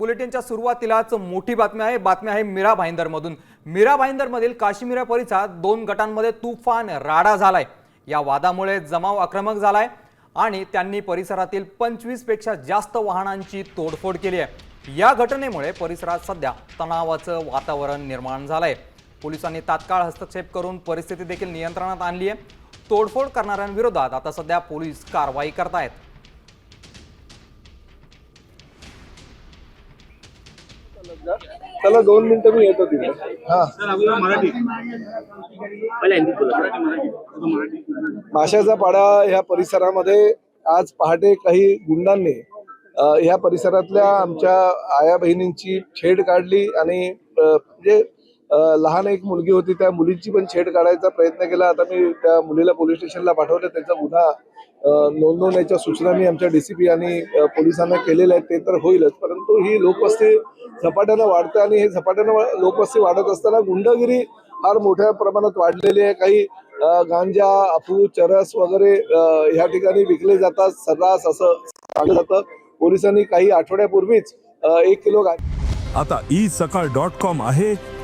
बुलेटिनच्या सुरुवातीलाच मोठी बातमी आहे. बातमी आहे मीरा भाईंदरमधून. मीरा भाईंदरमधील काश्मीरा परिसरात दोन गटांमध्ये तुफान राडा झालाय. या वादामुळे जमाव आक्रमक झालाय आणि त्यांनी परिसरातील पंचवीसपेक्षा जास्त वाहनांची तोडफोड केली आहे. या घटनेमुळे परिसरात सध्या तणावाचं वातावरण निर्माण झालंय. पोलिसांनी तात्काळ हस्तक्षेप करून परिस्थिती देखील नियंत्रणात आणली आहे. तोडफोड करणाऱ्यांविरोधात आता सध्या पोलीस कारवाई करतायत. त्याला दोन मिनिटं मी येतो तिथे हा. माशाचा पाडा ह्या परिसरामध्ये आज पहाटे काही गुंडांनी ह्या परिसरातल्या आमच्या आया बहिणींची छेड काढली आणि म्हणजे लहान एक मुलगी होती त्या मुलीची पण छेड काढायचा प्रयत्न केला. आता मी त्या मुलीला पोलीस स्टेशनला पाठवलं. त्याचा गुन्हा नोंदवण्याच्या सूचना मी आमच्या डीसीपी आणि पोलिसांना केलेल्या आहेत. ते तर होईलच परंतु ही लोकवस्ती झपाट्यानं वाढते आणि हे झपाट्यानं लोकवस्ती वाढत असताना गुंडगिरी फार मोठ्या प्रमाणात वाढलेली आहे. काही गांजा अफू चरस वगैरे ह्या ठिकाणी विकले जातात सर्रास असं सांगलं जातं पोलिसांनी काही आठवड्यापूर्वीच एक किलो गांजा आता ई सकाळ डॉट कॉम आहे.